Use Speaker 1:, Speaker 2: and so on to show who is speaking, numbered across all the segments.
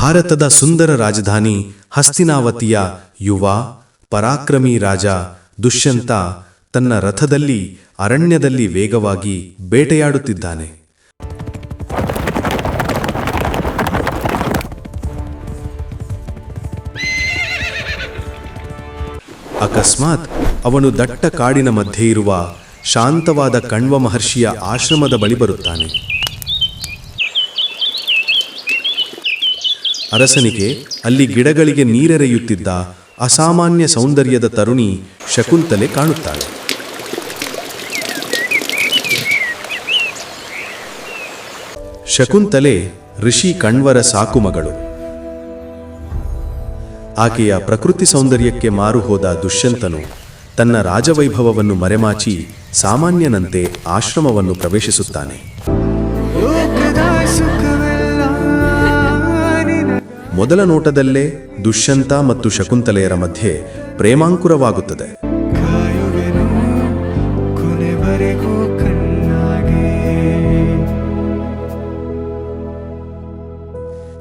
Speaker 1: ಭಾರತದ ಸುಂದರ ರಾಜಧಾನಿ ಹಸ್ತಿನಾವತಿಯ ಯುವ, ಪರಾಕ್ರಮಿ ರಾಜ ದುಷ್ಯಂತ ತನ್ನ ರಥದಲ್ಲಿ, ಅರಣ್ಯದಲ್ಲಿ ವೇಗವಾಗಿ ಬೇಟೆಯಾಡುತ್ತಿದ್ದಾನೆ. ಅಕಸ್ಮಾತ್ ಅವನು ದಟ್ಟ ಕಾಡಿನ ಮಧ್ಯೆ ಇರುವ ಶಾಂತವಾದ ಕಣ್ವ ಮಹರ್ಷಿಯ ಆಶ್ರಮದ ಬಳಿ ಬರುತ್ತಾನೆ. ಅರಸನಿಗೆ ಅಲ್ಲಿ ಗಿಡಗಳಿಗೆ ನೀರೆರೆಯುತ್ತಿದ್ದ ಅಸಾಮಾನ್ಯ ಸೌಂದರ್ಯದ ತರುಣಿ ಶಕುಂತಲೆ ಕಾಣುತ್ತಾಳೆ. ಶಕುಂತಲೆ ಋಷಿ ಕಣ್ವರ ಸಾಕುಮಗಳು. ಆಕೆಯ ಪ್ರಕೃತಿ ಸೌಂದರ್ಯಕ್ಕೆ ಮಾರುಹೋದ ದುಷ್ಯಂತನು ತನ್ನ ರಾಜವೈಭವವನ್ನು ಮರೆಮಾಚಿ ಸಾಮಾನ್ಯನಂತೆ ಆಶ್ರಮವನ್ನು ಪ್ರವೇಶಿಸುತ್ತಾನೆ. ಮೊದಲ ನೋಟದಲ್ಲೇ ದುಷ್ಯಂತ ಮತ್ತು ಶಕುಂತಲೆಯರ ಮಧ್ಯೆ ಪ್ರೇಮಾಂಕುರವಾಗುತ್ತದೆ.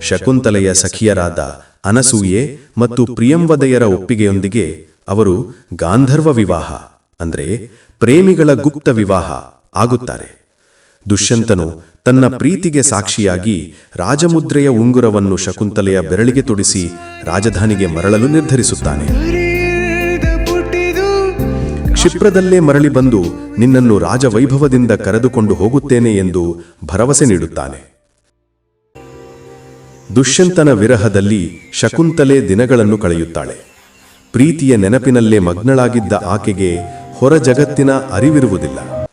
Speaker 1: ಶಕುಂತಲೆಯ ಸಖಿಯರಾದ ಅನಸೂಯೆ ಮತ್ತು ಪ್ರಿಯಂವದೆಯರ ಒಪ್ಪಿಗೆಯೊಂದಿಗೆ ಅವರು ಗಾಂಧರ್ವ ವಿವಾಹ, ಅಂದರೆ ಪ್ರೇಮಿಗಳ ಗುಪ್ತ ವಿವಾಹ, ಆಗುತ್ತಾರೆ. ದುಷ್ಯಂತನು ತನ್ನ ಪ್ರೀತಿಗೆ ಸಾಕ್ಷಿಯಾಗಿ ರಾಜಮುದ್ರೆಯ ಉಂಗುರವನ್ನು ಶಕುಂತಲೆಯ ಬೆರಳಿಗೆ ತೊಡಿಸಿ ರಾಜಧಾನಿಗೆ ಮರಳಲು ನಿರ್ಧರಿಸುತ್ತಾನೆ. ಕ್ಷಿಪ್ರದಲ್ಲೇ ಮರಳಿ ಬಂದು ನಿನ್ನನ್ನು ರಾಜವೈಭವದಿಂದ ಕರೆದುಕೊಂಡು ಹೋಗುತ್ತೇನೆ ಎಂದು ಭರವಸೆ ನೀಡುತ್ತಾನೆ. ದುಷ್ಯಂತನ ವಿರಹದಲ್ಲಿ ಶಕುಂತಲೆ ದಿನಗಳನ್ನು ಕಳೆಯುತ್ತಾಳೆ. ಪ್ರೀತಿಯ ನೆನಪಿನಲ್ಲೇ ಮಗ್ನಳಾಗಿದ್ದ ಆಕೆಗೆ ಹೊರ ಜಗತ್ತಿನ ಅರಿವಿರುವುದಿಲ್ಲ.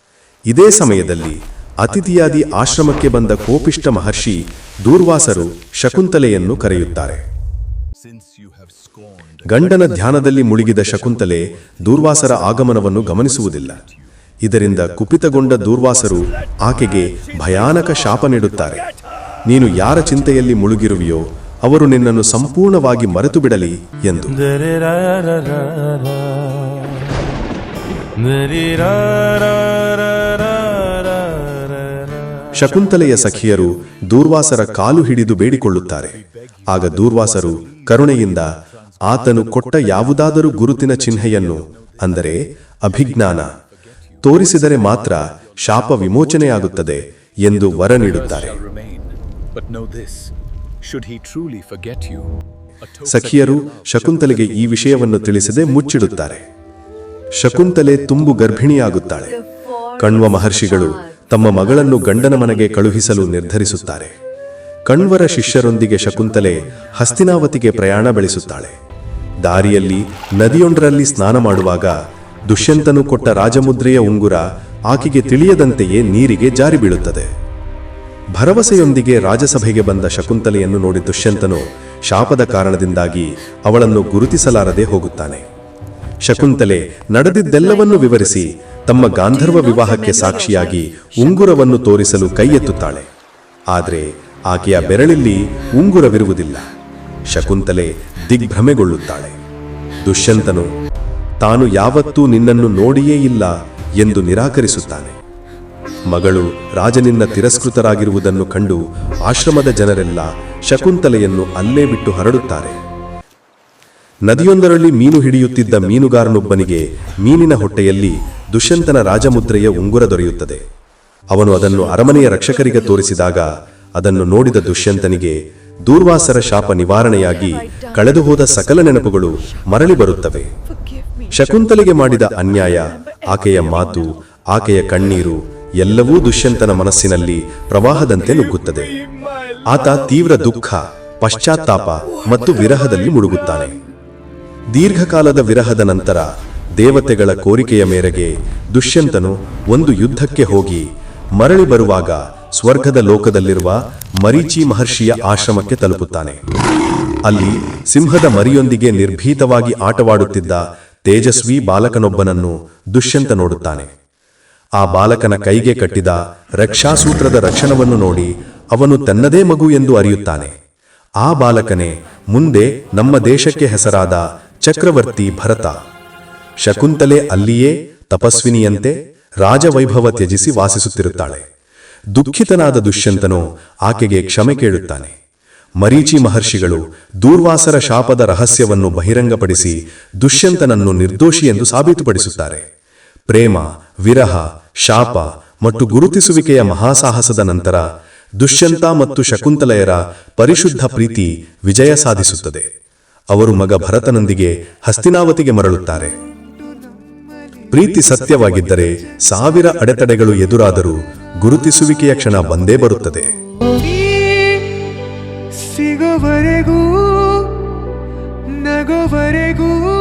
Speaker 1: ಇದೇ ಸಮಯದಲ್ಲಿ ಅತಿಥಿಯಾದಿ ಆಶ್ರಮಕ್ಕೆ ಬಂದ ಕೋಪಿಷ್ಟ ಮಹರ್ಷಿ ದೂರ್ವಾಸರು ಶಕುಂತಲೆಯನ್ನು ಕರೆಯುತ್ತಾರೆ. ಗಂಡನ ಧ್ಯಾನದಲ್ಲಿ ಮುಳುಗಿದ ಶಕುಂತಲೆ ದೂರ್ವಾಸರ ಆಗಮನವನ್ನು ಗಮನಿಸುವುದಿಲ್ಲ. ಇದರಿಂದ ಕುಪಿತಗೊಂಡ ದೂರ್ವಾಸರು ಆಕೆಗೆ ಭಯಾನಕ ಶಾಪ ನೀಡುತ್ತಾರೆ. ನೀನು ಯಾರ ಚಿಂತೆಯಲ್ಲಿ ಮುಳುಗಿರುವೆಯೋ ಅವರು ನಿನ್ನನ್ನು ಸಂಪೂರ್ಣವಾಗಿ ಮರೆತು ಬಿಡಲಿ ಎಂದು ಶಕುಂತಲೆಯ ಸಖಿಯರು ದೂರ್ವಾಸರ ಕಾಲು ಹಿಡಿದು ಬೇಡಿಕೊಳ್ಳುತ್ತಾರೆ. ಆಗ ದೂರ್ವಾಸರು ಕರುಣೆಯಿಂದ, ಆತನು ಕೊಟ್ಟ ಯಾವುದಾದರೂ ಗುರುತಿನ ಚಿಹ್ನೆಯನ್ನು, ಅಂದರೆ ಅಭಿಜ್ಞಾನ, ತೋರಿಸಿದರೆ ಮಾತ್ರ ಶಾಪ ವಿಮೋಚನೆಯಾಗುತ್ತದೆ ಎಂದು ವರ ನೀಡುತ್ತಾರೆ. ಸಖಿಯರು ಶಕುಂತಲೆಗೆ ಈ ವಿಷಯವನ್ನು ತಿಳಿಸದೆ ಮುಚ್ಚಿಡುತ್ತಾರೆ. ಶಕುಂತಲೆ ತುಂಬು ಗರ್ಭಿಣಿಯಾಗುತ್ತಾಳೆ. ಕಣ್ವ ಮಹರ್ಷಿಗಳು ತಮ್ಮ ಮಗಳನ್ನು ಗಂಡನ ಮನೆಗೆ ಕಳುಹಿಸಲು ನಿರ್ಧರಿಸುತ್ತಾರೆ. ಕಣ್ವರ ಶಿಷ್ಯರೊಂದಿಗೆ ಶಕುಂತಲೆ ಹಸ್ತಿನಾವತಿಗೆ ಪ್ರಯಾಣ ಬೆಳೆಸುತ್ತಾಳೆ. ದಾರಿಯಲ್ಲಿ ನದಿಯೊಂದರಲ್ಲಿ ಸ್ನಾನ ಮಾಡುವಾಗ ದುಷ್ಯಂತನು ಕೊಟ್ಟ ರಾಜಮುದ್ರೆಯ ಉಂಗುರ ಆಕೆಗೆ ತಿಳಿಯದಂತೆಯೇ ನೀರಿಗೆ ಜಾರಿ ಬೀಳುತ್ತದೆ. ಭರವಸೆಯೊಂದಿಗೆ ರಾಜಸಭೆಗೆ ಬಂದ ಶಕುಂತಲೆಯನ್ನು ನೋಡಿ ದುಷ್ಯಂತನು ಶಾಪದ ಕಾರಣದಿಂದಾಗಿ ಅವಳನ್ನು ಗುರುತಿಸಲಾರದೆ ಹೋಗುತ್ತಾನೆ. ಶಕುಂತಲೆ ನಡೆದಿದ್ದೆಲ್ಲವನ್ನೂ ವಿವರಿಸಿ ತಮ್ಮ ಗಾಂಧರ್ವ ವಿವಾಹಕ್ಕೆ ಸಾಕ್ಷಿಯಾಗಿ ಉಂಗುರವನ್ನು ತೋರಿಸಲು ಕೈ ಎತ್ತುತ್ತಾಳೆ ಆದರೆ ಆಕೆಯ ಬೆರಳಿಲ್ಲಿ ಉಂಗುರವಿರುವುದಿಲ್ಲ. ಶಕುಂತಲೆ ದಿಗ್ಭ್ರಮೆಗೊಳ್ಳುತ್ತಾಳೆ. ದುಷ್ಯಂತನು ತಾನು ಯಾವತ್ತೂ ನಿನ್ನನ್ನು ನೋಡಿಯೇ ಇಲ್ಲ ಎಂದು ನಿರಾಕರಿಸುತ್ತಾನೆ. ಮಗಳು ರಾಜನಿಂದ ತಿರಸ್ಕೃತರಾಗಿರುವುದನ್ನು ಕಂಡು ಆಶ್ರಮದ ಜನರೆಲ್ಲ ಶಕುಂತಲೆಯನ್ನು ಅಲ್ಲೇ ಬಿಟ್ಟು ಹರಡುತ್ತಾರೆ. ನದಿಯೊಂದರಲ್ಲಿ ಮೀನು ಹಿಡಿಯುತ್ತಿದ್ದ ಮೀನುಗಾರನೊಬ್ಬನಿಗೆ ಮೀನಿನ ಹೊಟ್ಟೆಯಲ್ಲಿ ದುಷ್ಯಂತನ ರಾಜಮುದ್ರೆಯ ಉಂಗುರ ದೊರೆಯುತ್ತದೆ. ಅವನು ಅದನ್ನು ಅರಮನೆಯ ರಕ್ಷಕರಿಗೆ ತೋರಿಸಿದಾಗ ಅದನ್ನು ನೋಡಿದ ದುಷ್ಯಂತನಿಗೆ ದೂರ್ವಾಸರ ಶಾಪ ನಿವಾರಣೆಯಾಗಿ ಕಳೆದುಹೋದ ಸಕಲ ನೆನಪುಗಳು ಮರಳಿ ಬರುತ್ತವೆ. ಶಕುಂತಲೆಗೆ ಮಾಡಿದ ಅನ್ಯಾಯ, ಆಕೆಯ ಮಾತು, ಆಕೆಯ ಕಣ್ಣೀರು ಎಲ್ಲವೂ ದುಷ್ಯಂತನ ಮನಸ್ಸಿನಲ್ಲಿ ಪ್ರವಾಹದಂತೆ ನುಗ್ಗುತ್ತದೆ. ಆತ ತೀವ್ರ ದುಃಖ, ಪಶ್ಚಾತ್ತಾಪ ಮತ್ತು ವಿರಹದಲ್ಲಿ ಮುಳುಗುತ್ತಾನೆ. ದೀರ್ಘಕಾಲದ ವಿರಹದ ನಂತರ ದೇವತೆಗಳ ಕೋರಿಕೆಯ ಮೇರೆಗೆ ದುಷ್ಯಂತನು ಒಂದು ಯುದ್ಧಕ್ಕೆ ಹೋಗಿ ಮರಳಿ ಬರುವಾಗ ಸ್ವರ್ಗದ ಲೋಕದಲ್ಲಿರುವ ಮರೀಚಿ ಮಹರ್ಷಿಯ ಆಶ್ರಮಕ್ಕೆ ತಲುಪುತ್ತಾನೆ. ಅಲ್ಲಿ ಸಿಂಹದ ಮರಿಯೊಂದಿಗೆ ನಿರ್ಭೀತವಾಗಿ ಆಟವಾಡುತ್ತಿದ್ದ ತೇಜಸ್ವಿ ಬಾಲಕನೊಬ್ಬನನ್ನು ದುಷ್ಯಂತ ನೋಡುತ್ತಾನೆ. ಆ ಬಾಲಕನ ಕೈಗೆ ಕಟ್ಟಿದ ರಕ್ಷಾಸೂತ್ರದ ರಕ್ಷಣವನ್ನು ನೋಡಿ ಅವನು ತನ್ನದೇ ಮಗು ಎಂದು ಅರಿಯುತ್ತಾನೆ. ಆ ಬಾಲಕನೇ ಮುಂದೆ ನಮ್ಮ ದೇಶಕ್ಕೆ ಹೆಸರಾದ ಚಕ್ರವರ್ತಿ ಭರತ. ಶಕುಂತಲೆ ಅಲ್ಲಿಯೇ ತಪಸ್ವಿನಿಯಂತೆ ರಾಜವೈಭವ ತ್ಯಜಿಸಿ ವಾಸಿಸುತ್ತಿರುತ್ತಾಳೆ. ದುಃಖಿತನಾದ ದುಷ್ಯಂತನು ಆಕೆಗೆ ಕ್ಷಮೆ ಕೇಳುತ್ತಾನೆ. ಮರೀಚಿ ಮಹರ್ಷಿಗಳು ದೂರ್ವಾಸರ ಶಾಪದ ರಹಸ್ಯವನ್ನು ಬಹಿರಂಗಪಡಿಸಿ ದುಷ್ಯಂತನನ್ನು ನಿರ್ದೋಷಿ ಎಂದು ಸಾಬೀತುಪಡಿಸುತ್ತಾರೆ. ಪ್ರೇಮ, ವಿರಹ, ಶಾಪ ಮತ್ತು ಗುರುತಿಸುವಿಕೆಯ ಮಹಾಸಾಹಸದ ನಂತರ ದುಷ್ಯಂತ ಮತ್ತು ಶಕುಂತಲೆಯರ ಪರಿಶುದ್ಧ ಪ್ರೀತಿ ವಿಜಯ ಸಾಧಿಸುತ್ತದೆ. ಅವರು ಮಗ ಭರತನೊಂದಿಗೆ ಹಸ್ತಿನಾವತಿಗೆ ಮರಳುತ್ತಾರೆ. ಪ್ರೀತಿ ಸತ್ಯವಾಗಿದ್ದರೆ ಸಾವಿರ ಅಡೆತಡೆಗಳು ಎದುರಾದರೂ ಗುರುತಿಸುವಿಕೆಯ ಕ್ಷಣ ಬಂದೇ ಬರುತ್ತದೆ.
Speaker 2: ಸಿಗೋವರೆಗೂ ನಗೋವರೆಗೂ